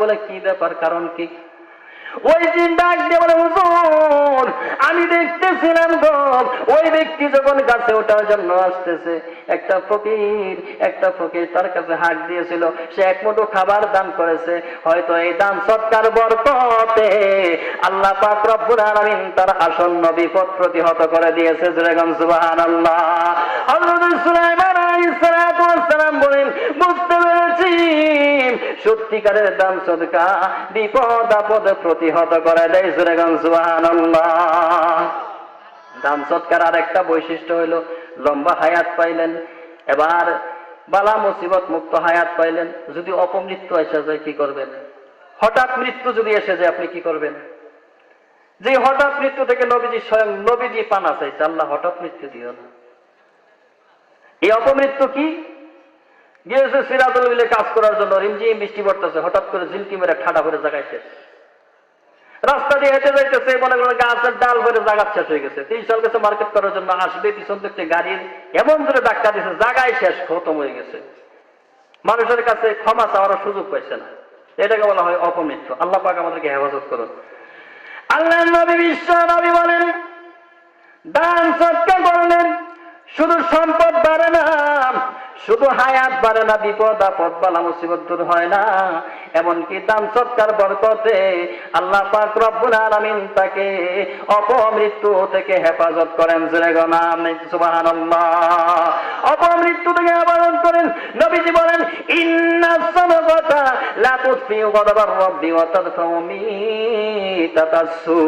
বলে, কি ব্যাপার? কারণ কি? ওই বলে, হুজুর, আমি দেখতেছিলাম গো, ওই ব্যক্তি যখন গাছে ওঠার জন্য আসতেছে, একটা ফকির একটা ফকির তার কাছে হাত দিয়েছিল, সে খাবার দান করেছে, হয়তো এই দান সৎকার বরকতে আল্লাহ তার আসন্ন বিপদ প্রতিহত করে দিয়েছে সুলাইমান সত্যিকারের দান সদকা, বিপদ আপদ প্রতিহত করে দেয় সুরেগম সুবহানাল্লাহ। দান সৎকার আর একটা বৈশিষ্ট্য হইল, লম্বা হায়াত পাইলেন, এবার বালা মুসিবত মুক্ত হায়াত পাইলেন, যদি অপমৃত্যু এসে যায় কি করবেন? হঠাৎ মৃত্যু যদি এসে যায় আপনি কি করবেন? যে হঠাৎ মৃত্যু থেকে নবীজি স্বয়ং নবীজি পানা চাইছে, আল্লাহ হঠাৎ মৃত্যু দিও না। এই অপমৃত্যু কি? গিয়েছে সিরাজুল মিলে কাজ করার জন্য, রিমঝিম বৃষ্টি পড়তেছে, হঠাৎ করে ঝিলকি মেরে ঠাডা জায়গায় শেষ। রাস্তা দিয়ে হেঁটে যাইতেছে, মনে করেন গাছের ডাল ভরে জায়গা শেষ হয়ে গেছে। তিন সাল গেছে মার্কেট করার জন্য, আসবে, পিছন থেকে গাড়ির এমন ধরে ধাক্কা দিয়েছে, জায়গায় শেষ, খতম হয়ে গেছে। মানুষের কাছে ক্ষমা চাওয়ার সুযোগ পাইছে না। এটাকে বলা হয় অপমৃত্যু। আল্লাহ পাক আমাদেরকে হেফাজত করুন। আল্লাহ নবী বিশ্ব নবী বলেন, দান সৎকার করলেন, শুধু সম্পদ বাড়ে না শুধু হায়াত বাড়ে না, বিপদ আপদ বালা মুসিবত দূর হয় না। এমনকি দান সৎকার বরকতে আল্লাহ পাক রব্বুল আলামিন তাকে অপমৃত্যু থেকে হেফাজত করেন। জুড়ে গনাম সুবহানাল্লাহ। অপমৃত্যু থেকে হেফাজত করেন। নবীজি বলেন, ইন্না সাদাকাতা লা তুতফি গদাবার রাব্বি ওয়া তাদফাউ মিতাতাসু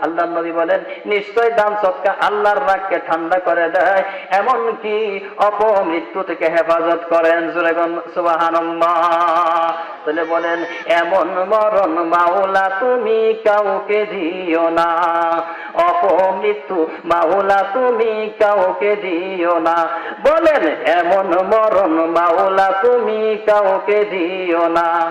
আল্লাহ নবী বলেন, নিশ্চয় দান সৎকার আল্লাহর রাগকে ঠান্ডা করে দেয় এমন কি অপমৃত্যু থেকে হেফাজত করেন। সুরেগন সুবহানাল্লাহ। তাহলে বলেন, এমন মরণ মাওলা তুমি কাউকে দিও না। অপমৃত্যু মাওলা তুমি কাউকে দিও না। বলেন, এমন মরণ মাওলা তুমি কাউকে দিও না।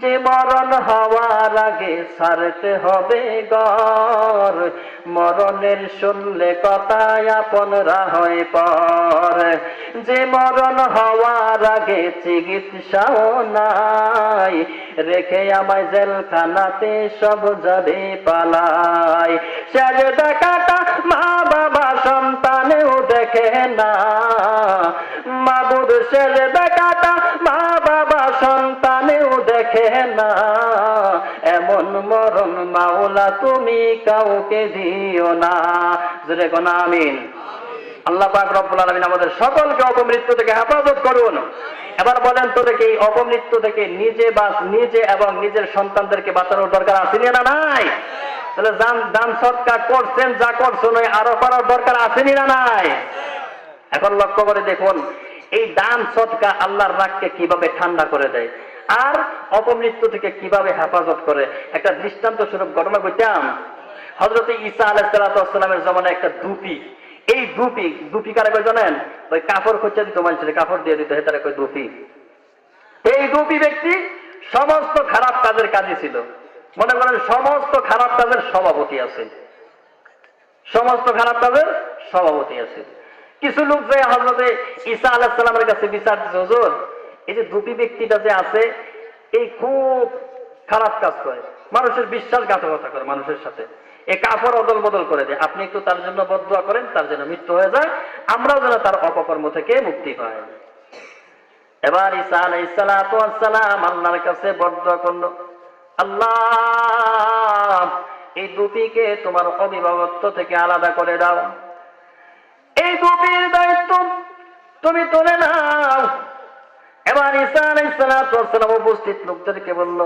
যে মরণ হওয়ার আগে সারতে হবে গর। মরণের শুনলে কথায় আপনরা হয় পর। যে মরণ হওয়ার আগে চিকিৎসাও নাই, রেখে আমায় জেলখানাতে সব যাবে পালাই শেষ দেখাটা মা বাবা সন্তানেও দেখে না, মাবুদ শেষ দেখাটা না। এমন মরণ মাওলা তুমি কাউকে দিও না। জোরে কোন আমিন। আল্লাহ পাক রব্বুল আলামিন আমাদের সকলকে অপমৃত্যু থেকে হেফাজত করুন। এবার বলেন তো এই অপমৃত্যু থেকে নিজে বাস নিজে এবং নিজের সন্তানদেরকে বাঁচানোর দরকার আছে না নাই? তাহলে দান দান সৎকার করছেন, যা করছেন ওই আরও করার দরকার আসেনি না নাই? এখন লক্ষ্য করে দেখুন, এই দান সৎকা আল্লাহর রাগকে কীভাবে ঠান্ডা করে দেয়? আর অপমৃত্যু থেকে কীভাবে হেফাজত করে? একটা দৃষ্টান্ত স্বরূপ ঘটনা বলতাম হজরত ঈসা আলাহিসাল্লামের জমানে একটা দুপি এই দুপি দুপি কারা কই জানেন? ওই কাপড় খুঁজে দিত মানুষের কাপড় দিয়ে দিত হেতারা কই দুপি এই দুপি ব্যক্তি সমস্ত খারাপ কাজের কাজই ছিল। মনে করেন সমস্ত খারাপ কাজের সভাপতি আছে। সমস্ত খারাপ কাজের সভাপতি আছে। কিছু লোক যে হজরতে ঈসা আলাহিসাল্লামের কাছে বিচার দিচ্ছে হুজুর এই যে দুটি ব্যক্তিটা যে আছে, এই খুব খারাপ কাজ করে। মানুষের বিশ্বাসঘাতকতা করে মানুষের সাথে। এই কাপড় অদল বদল করে দেয়। আপনি একটু তার জন্য বদয়া করেন, তার জন্য মৃত্যু হয়ে যায়। আমরাও যেন তার অপকর্ম থেকে মুক্তি পাই। এবার আলাইসালাম আল্লাহর কাছে বদয়া করল। আল্লাহ, এই দুটিকে তোমার অভিভাবকত্ব থেকে আলাদা করে দাও। এই দুটির দায়িত্ব তুমি তুলে নাও। এবার ঈসা আলাইসালাম উপস্থিত লোকদেরকে বলল,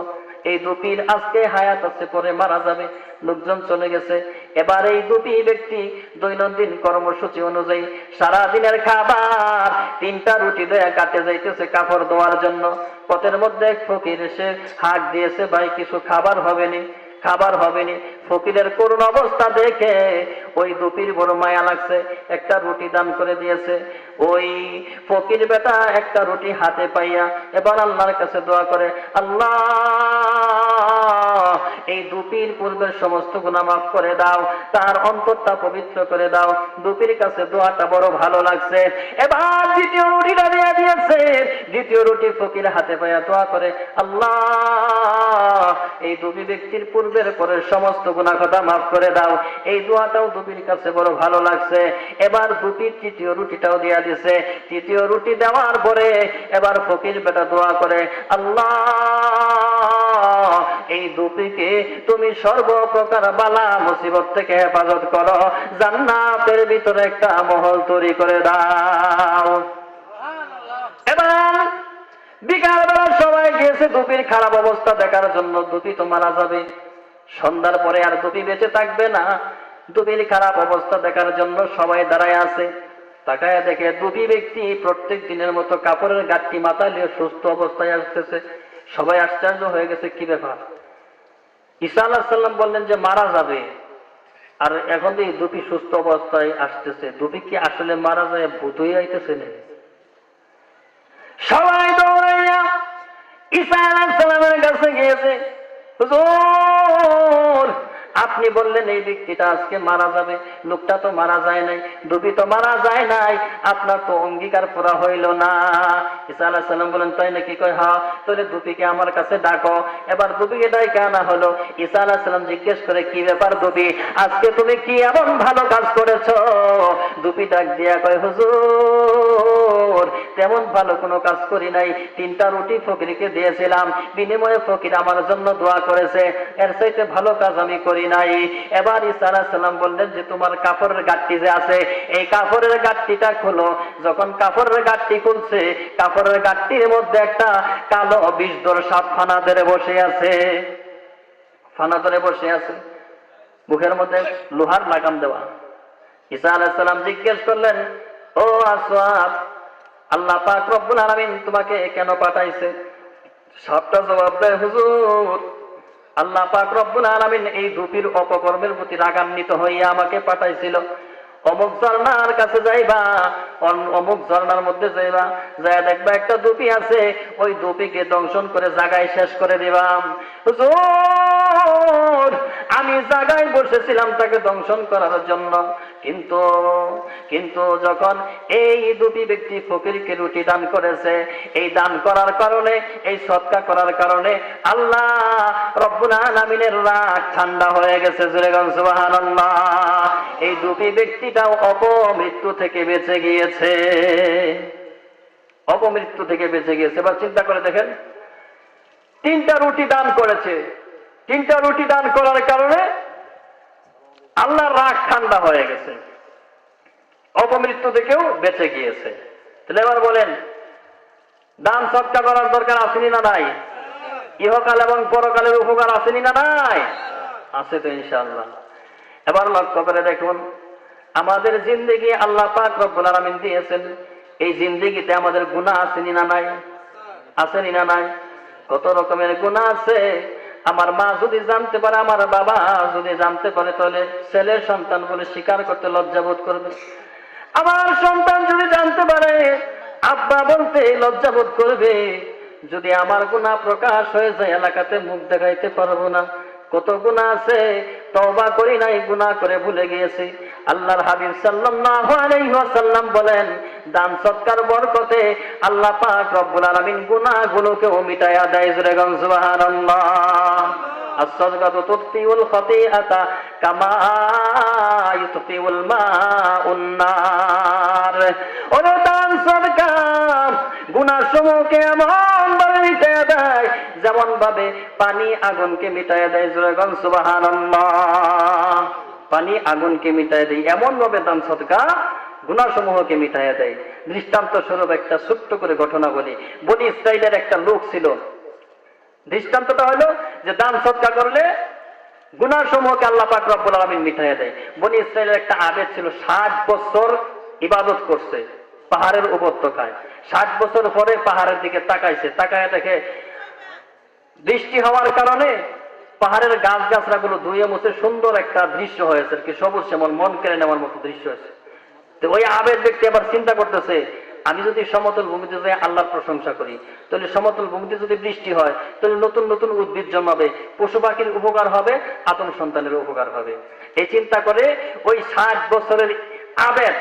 এই দুপির আজকে হায়াত আছে, পরে মারা যাবে। লোকজন চলে গেছে। এবার এই দুটি ব্যক্তি দৈনন্দিন কর্মসূচি অনুযায়ী সারা দিনের খাবার, তিনটা রুটি দেয়া কাটে যাইতেছে কাপড় দেওয়ার জন্য। পথের মধ্যে ফকির এসে হাত দিয়েছে, ভাই, কিছু খাবার হবে নি? খাবার হবে নি ফকিরের করুণ অবস্থা দেখে ওই দুপির বড় মায়া লাগছে, একটা রুটি দান করে দিয়েছে। ওই ফকির বেটা একটা রুটি হাতে পাইয়া এবার আল্লাহর কাছে দোয়া করে, আল্লাহ এই দুপির পূর্বের সমস্ত গুণা মাফ করে দাও, তার অন্তরটা পবিত্র করে দাও। দুপির কাছে দোয়াটা বড় ভালো লাগছে। এবার দ্বিতীয় রুটিটা দিয়ে দিয়েছে। দ্বিতীয় রুটি ফকির হাতে পাইয়া দোয়া করে, আল্লাহ, এই দুটি ব্যক্তির পূর্বের পরের সমস্ত গুণা কথা মাফ করে দাও। এই দোয়াটাও দুপির কাছে বড় ভালো লাগছে। এবার দুপির তৃতীয় রুটিটাও দিয়া দিছে তৃতীয় রুটি দেওয়ার পরে এবার ফকির বেটা দোয়া করে, আল্লাহ এই দুটিকে তুমি সর্বপ্রকার বালা মুসিবত থেকে হেফাজত করো। জান্নাতের ভিতরে একটা মহল তৈরি করে দাও। এবার বিকাল বেলা সবাই গিয়েছে দুপির খারাপ অবস্থা দেখার জন্য। দুপি তো মারা যাবে। সন্ধ্যার পরে আর দুপি বেঁচে থাকবে না। দুপির খারাপ অবস্থা দেখার জন্য সবাই দাঁড়ায় আছে। তাকায় দেখে দুটি ব্যক্তি প্রত্যেক দিনের মতো কাপড়ের গাঠটি মাথায় নিয়ে সুস্থ অবস্থায় আসতেছে। সবাই আশ্চর্য হয়ে গেছে, কি ব্যাপার? ঈসা আল্লাহ সাল্লাম বললেন যে মারা যাবে। আর এখন এই দুটি সুস্থ অবস্থায় আসতেছে। দুটি কি আসলে মারা যায় ভূত হয়ে আইতেছে না সবাই দৌড়াইয়া ঈসা আলাইহিসসালামের কাছে গিয়েছে। আপনি বললেন, এই ব্যক্তিটা আজকে মারা যাবে। লোকটা তো মারা যায় নাই দুবি তো মারা যায় নাই। আপনার তো অঙ্গীকার পুরা হইল না। ঈসা আলাইহিস সালাম বলেন, তাই নাকি? কয় হ্যাঁ তোরে দুপিকে আমার কাছে ডাকো। এবার দুপিকে ডাইকা আনা হলো। ঈসা আলাইহিস সালাম জিজ্ঞেস করে, কি ব্যাপার দুপি আজকে তুমি কি এমন ভালো কাজ করেছ? দুপি ডাক দিয়া কয়, হুজুর, তেমন ভালো কোনো কাজ করি নাই। তিনটা রুটি ফকিরকে দিয়েছিলাম। বিনিময়ে ফকির আমার জন্য দোয়া করেছে। এর চাইতে ভালো কাজ আমি করি নাই। এবার আলাইহিস বললেন যে, তোমার কাপড়ের গাঠটি যে আছে, এই কাপড়ের গাঠটিটা খোলো। যখন কাপড়ের গাঠটি খুলছে কাপড়ের গাঠটির মধ্যে একটা কালো বিষ দর সাপ ফানা ধরে বসে আছে। ফানা ধরে বসে আছে। মুখের মধ্যে লোহার লাগাম দেওয়া। ঈসা আলাইহিস সালাম জিজ্ঞেস করলেন, ও আসওয়াদ আল্লাহ পাক রব্বুল আলামিন তোমাকে কেন পাঠাইছে? সবটা জবাব দেয়, হুজুর আল্লাহ পাক রব্বুল আলমিন এই দুপির অপকর্মের প্রতি রাগান্বিত হইয়া আমাকে পাঠাইছিল। অমুক ঝর্ণার কাছে যাইবা অমুক ঝর্ণার মধ্যে যাইবা যায় দেখবা একটা দুপি আছে, ওই দুপিকে দংশন করে জাগায় শেষ করে দিবাম। আমি জায়গায় বসেছিলাম তাকে দংশন করার জন্য। কিন্তু কিন্তু যখন এই দুটি ব্যক্তি ফকিরকে রুটি দান করেছে, এই দান করার কারণে, এই সৎকা করার কারণে আল্লাহ রব্বুল আলামিনের রাগ ঠান্ডা হয়ে গেছে জুরেগান সুবহানাল্লাহ। এই দুটি ব্যক্তিটাও অপমৃত্যু থেকে বেঁচে গিয়েছে। অপমৃত্যু থেকে বেঁচে গিয়েছে। এবার চিন্তা করে দেখেন, তিনটা রুটি দান করেছে। তিনটা রুটি দান করার কারণে আল্লাহর রাগ ঠান্ডা হয়ে গেছে। অপমৃত্যু থেকেও বেঁচে গিয়েছে। তাহলে এবার বলেন, দান সৎকা করার দরকার আসেনি না নাই? ইহকাল এবং পরকালের উপকার আসেনি না নাই? আছে তো ইনশাআল্লাহ। এবার লক্ষ্য করে দেখুন, আমাদের জিন্দেগি আল্লাহ পাক রব্বুল দিয়েছেন। এই জিন্দেগিতে আমাদের গুনাহ আসেনি না নাই? আসেনি না নাই? কত রকমের গুনাহ আছে? আমার মা যদি জানতে পারে, আমার বাবা যদি জানতে পারে, তাহলে ছেলের সন্তান বলে স্বীকার করতে লজ্জাবোধ করবে। আমার সন্তান যদি জানতে পারে, আব্বা বলতে লজ্জাবোধ করবে, যদি আমার গুণা প্রকাশ হয়ে যায়, এলাকাতে মুখ দেখাইতে পারব না। কত গুণা আছে তওবা করি নাই গুনাহ করে ভুলে গিয়েছি আল্লাহর হাবিব সাল্লাল্লাহু আলাইহি ওয়াসাল্লাম বলেন দান সৎকার বরকতে আল্লাহ পাক রব্বুল আলামিন গুনাহগুলোকে মিটায়া দেয় জোরে গান সুবহানাল্লাহ الصدقة تطفئ الخطيئة كما يطفئ الماء النار ওরে দান সদকা গুনাহ সমূহকে এমন ভাবে মিটাইয়া দেয়, যেমন ভাবে পানি আগুনকে মিটাইয়া দেয়। জোরেগন সুবহানাল্লাহ। পানি আগুনকে মিটাই দেয়, এমন ভাবে দান সদকা গুণাসমূহকে মিটাইয়া দেয়। দৃষ্টান্ত স্বরূপ একটা ছোট্ট করে ঘটনা বলি। বনি ইসরায়েলের একটা লোক ছিল। দৃষ্টান্তটা হলো যে দান সৎকা করলে গুনার সমূহকে আল্লাহ পাক রব্বুল আলমিন মিঠাইয়া দেয়। বনি ইসরায়েলের একটা আবেদ ছিল, ষাট বছর ইবাদত করছে। পাহাড়ের উপত্যকায়। ষাট বছর পরে পাহাড়ের দিকে তাকাইছে। তাকায় দেখে বৃষ্টি হওয়ার কারণে পাহাড়ের গাছ গাছরা গুলো ধুয়ে মুছে সুন্দর একটা দৃশ্য হয়েছে। কি সবুজ, যেমন মন কেড়ে নেওয়ার মতো দৃশ্য হয়েছে। তো ওই আবেদ ব্যক্তি আবার চিন্তা করতেছে, আমি যদি সমতল ভূমিতে যাই, আল্লাহর প্রশংসা করি। তাহলে সমতল ভূমিতে যদি বৃষ্টি হয়, তাহলে নতুন নতুন উদ্ভিদ জন্মাবে, পশু পাখির উপকার হবে আতম সন্তানের উপকার হবে। এই চিন্তা করে ওই ষাট বছরের আবেদ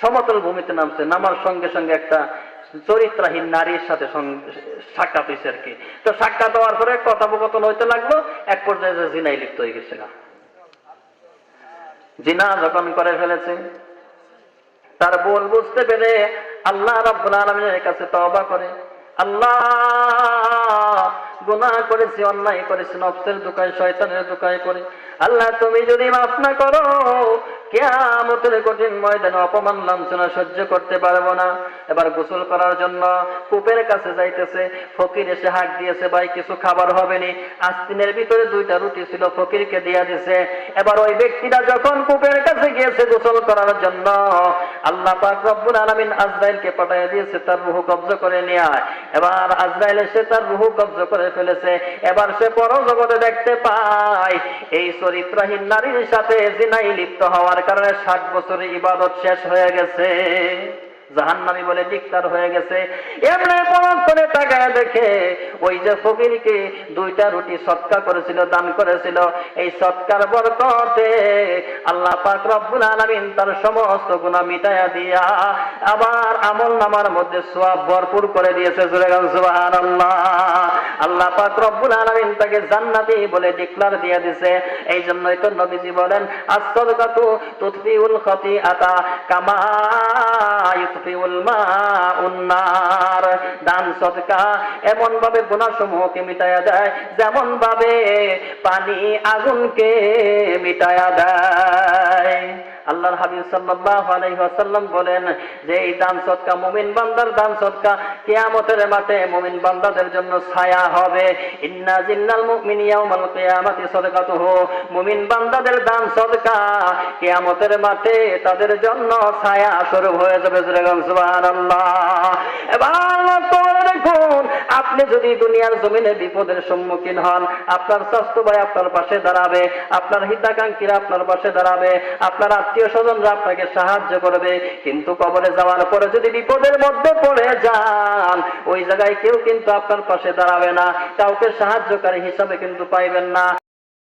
সমতল ভূমিতে নামছে, নামার সঙ্গে সঙ্গে একটা চরিত্রহীন নারীর সাথে সাক্ষাৎ হয়েছে আর কি। তো সাক্ষাৎ হওয়ার পরে কথোপকথন হইতে লাগল, এক পর্যায়ে জিনাই লিপ্ত হয়ে গেছে না জিনা যখন করে ফেলেছে, তার বোন বুঝতে পেরে আল্লাহ রাব্বুল আলামিনের কাছে তওবা করে, আল্লাহ গুনাহ করেছি, অন্যায় করেছি, নফসের দোকায়, শয়তানের দোকায় করে। আল্লাহ তুমি যদি মাফ না করো কেয়ামতের কঠিন ময়দানে অপমান, লাঞ্ছনা সহ্য করতে পারব না। এবার গোসল করার জন্য কূপের কাছে যাইতেছে, ফকির এসে হাঁক দিয়েছে, ভাই, কিছু খাবার হবে আস্তিনের ভিতরে দুইটা রুটি ছিল, ফকিরকে দিয়া দিছে। এবার ওই ব্যক্তিটা যখন কূপের কাছে গিয়েছে গোসল করার জন্য, আল্লাহ পাক রব্বুল আলামিন আজরাইলকে পাঠিয়ে দিয়েছে, তার রুহু কবজ করে নিয়ে এবার আজরাইল এসে তার রুহু কবজ করে ফেলেছে। এবার সে পর জগতে দেখতে পায়, এই চরিত্রহীন নারীর সাথে জিনাই লিপ্ত হওয়ার কারণে ষাট বছরের ইবাদত শেষ হয়ে গেছে। জাহান্নামী বলে ডিক্তার হয়ে গেছে। এমনি পরক করে তাকায় দেখে ওই যে ফকিরকে দুইটা রুটি সৎকার করেছিল, দান করেছিল। এই সৎকার বরকতে আল্লাহ পাক রব্বুল আলামিন তার সমস্ত গুনাহ মিটায়া দিয়া আবার আমল নামার মধ্যে সোয়াব ভরপুর করে দিয়েছে। জুড়ে গান, সুবহানাল্লাহ। আল্লাহ পাক রব্বুল আলামিন তাকে জান্নাতি বলে ডিক্লার দিয়ে দিছে এই জন্যই তো নবীজি বলেন as-সাদকাতু তুতফিউল খাতিআতা কামা ইউতফিউল মাউন নার। দান সদকা এমন ভাবে গুনাহ সমূহকে মিটায়া দেয় যেমন ভাবে পানি আগুনকে মিটায়া দেয়। আল্লাহর হাবিব সাল্লাল্লাহু আলাইহি ওয়াসাল্লাম বলেন যে এই দান সদকা মুমিন বান্দার দান সদকা কিয়ামতের মাঠে মুমিন বান্দাদের জন্য ছায়া হবে। ইন্না জিন্নাল মুমিনি ইয়াউমাল কিয়ামাতি সাদাকাতুহু। মুমিন বান্দাদের দান সদকা কিয়ামতের মাঠে তাদের জন্য ছায়া স্বরূপ হয়ে যাবে। সুবহানাল্লাহ। এবার আপনি যদি দুনিয়ার জমিনে বিপদের সম্মুখীন হন, আপনার স্বাস্থ্য ভাই আপনার পাশে দাঁড়াবে, আপনার হিতাকাঙ্ক্ষীরা আপনার পাশে দাঁড়াবে, আপনার আত্মীয় স্বজনরা আপনাকে সাহায্য করবে, কিন্তু কবরে যাওয়ার পরে যদি বিপদের মধ্যে পড়ে যান, ওই জায়গায় কেউ কিন্তু আপনার পাশে দাঁড়াবে না, কাউকে সাহায্যকারী হিসাবে কিন্তু পাইবেন না।